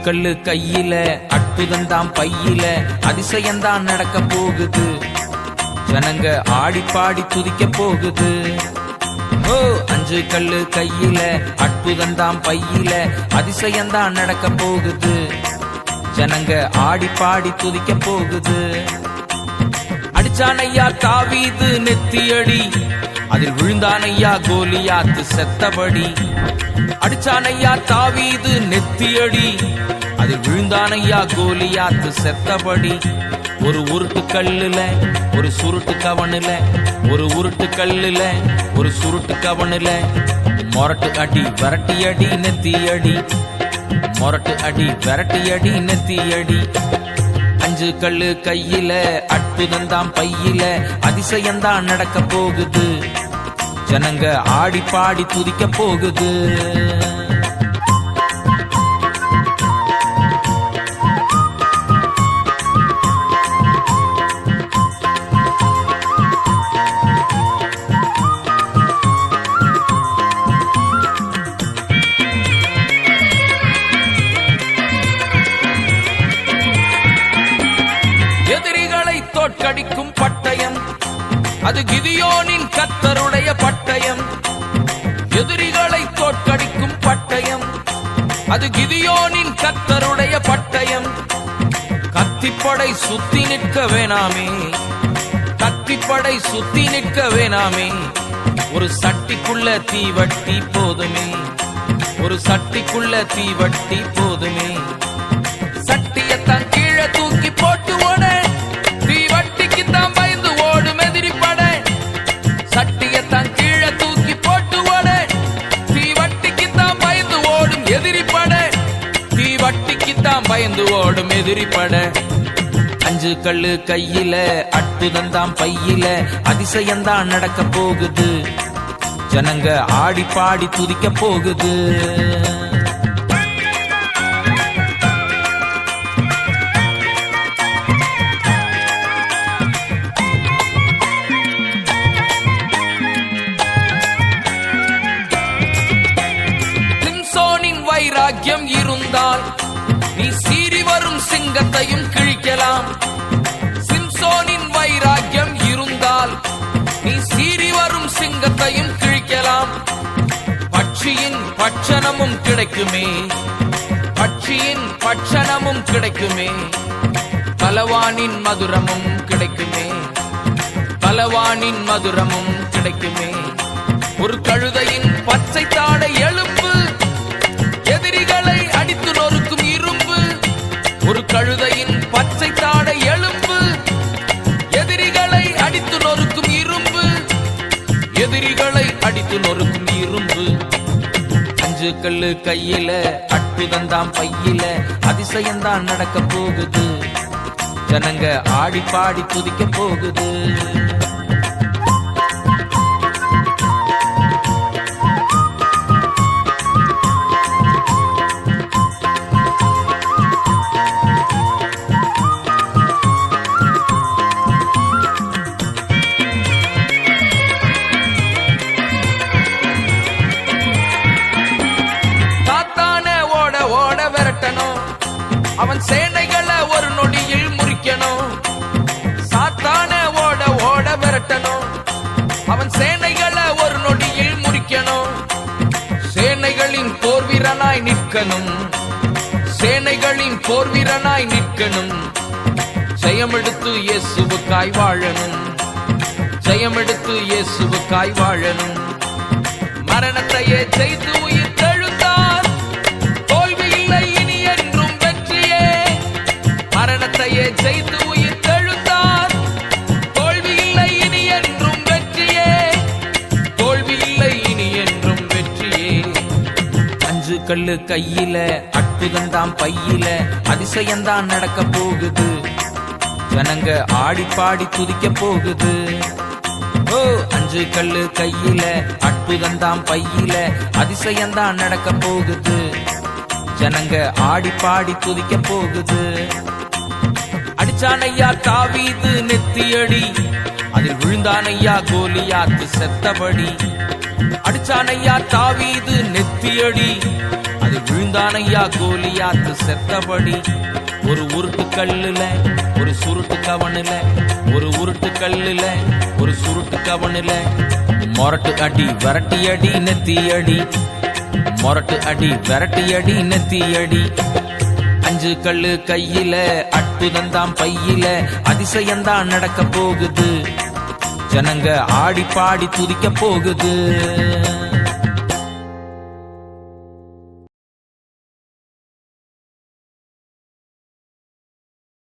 கல்லு கையில அற்புதம் பையில அதிசயம்தான் நடக்க போகுது. ஜனங்க ஆடி பாடி துதிக்க போகுது. ஓ அஞ்சு கல்லு கையில அற்புதம் பையில அதிசயம்தான் நடக்க போகுது. ஜனங்க ஆடி பாடி துதிக்க போகுது. அடிச்சானையா தாவீது நெத்தியடி அதில் விழுந்தானையா கோலியாத்து செத்தபடி. அடிச்சானையா தாவீது நெத்தியடி. அதில் விழுந்தானையா கோலியாத்து செத்தபடி. ஒரு உருட்டு கல்லுல ஒரு சுருட்டு கவனுல ஒரு உருட்டு கல்லுல ஒரு சுருட்டு கவனுல. மொரட்டு அடி வரட்டி அடி நெத்தி அடி மொரட்டு அடி விரட்டி அடி நெத்தி அடி அஞ்சு கல்லு கையில அற்புதம் பையில. அதிசயம்தான் நடக்க போகுது. ஜனங்க ஆடி பாடி துதிக்க போகுது. எதிரிகளை தோற்கடிக்கும் பட்டயம். அது கிதியோனின் கத்தருடைய அது கிதியோனின் கத்தருடைய பட்டயம். கத்திப்படை சுத்தி நிற்க வேணாமே. கத்திப்படை சுத்தி நிற்க வேணாமே. ஒரு சட்டிக்குள்ள தீவட்டி போதுமே. ஒரு சட்டிக்குள்ள தீவட்டி போதுமே. பயந்து ஓடும் எதிரி பட அஞ்சு கல்லு கையில அற்புதம் பையில. அதிசயம்தான் நடக்க போகுது. ஜனங்க ஆடி பாடி துதிக்க போகுது. வைராக்கியம் இருந்தால் நீ சீறி வரும் சிங்கத்தையும் கிழிக்கலாம். சிம்சோனின் வைராக்கியம் இருந்தால் நீ சீறி வரும் சிங்கத்தையும் கிழிக்கலாம். பட்சியின் பட்சணமும் கிடைக்குமே. பட்சியின் பட்சணமும் கிடைக்குமே. பலவானின் மதுரமும் கிடைக்குமே. பலவானின் மதுரமும் கிடைக்குமே. ஒரு கழுதையின் பச்சை தாடை எழுப்பு ஒரு கழுதையின் பச்சை தாடை எலும்பு எதிரிகளை அடித்து நொறுக்கும் இரும்பு. எதிரிகளை அடித்து நொறுக்கும் இரும்பு. அஞ்சு கல்லு கையில அற்புதம் பையில. அதிசயம்தான் நடக்க போகுது. ஜனங்க ஆடி பாடி துதிக்க போகுது. அவன் சேனைகளை ஒரு நொடியில் முறிக்கணும். சாத்தான ஓட ஓட விரட்டணும். அவன் சேனைகளை ஒரு நொடியில் முறிக்கணும். சேனைகளின் போர் வீரனாய் நிற்கணும். சேனைகளின் போர் வீரனாய் நிற்கணும். ஜெயமெடுத்து இயேசுவுக்காய் வாழணும். ஜெயமெடுத்து இயேசுவுக்காய் வாழணும். மரணத்தையே செய்து உயிர் மரணத்தையே ஜெயித்து உயிர் தெழுந்தார் தோல்வி இல்லை இனி என்றும் வெற்றியே. தோல்வி இல்லை இனி என்றும் வெற்றியே. அஞ்சு கல்லு கையில அற்புதம் பையில. அதிசயம்தான் நடக்க போகுது. ஜனங்க ஆடி பாடி துதிக்க போகுது. ஓ அஞ்சு கல்லு கையில அற்புதம் பையில. அதிசயம்தான் நடக்க போகுது. ஜனங்க ஆடி பாடி துதிக்க போகுது. அடிச்சானையா தாவீது நெத்தியடி. அதில் விழுந்தானையா கோலியாத்து செத்தபடி. அடிச்சானையா தாவீது நெத்தியடி. அதில் விழுந்தானையா கோலியாத்து செத்தபடி. ஒரு உருட்டு கல்லுல ஒரு சுருட்டு கவனுல ஒரு உருட்டு கல்லுல ஒரு சுருட்டு கவனுல. மொரட்டு அடி விரட்டி அடி நெத்தி அடி மொரட்டு அடி விரட்டி அடி நெத்தி அடி அஞ்சு கல்லு கையில அற்புதந்தாம் பையில அதிசயம்தான் நடக்க போகுது. ஜனங்க ஆடி பாடி துதிக்க போகுது.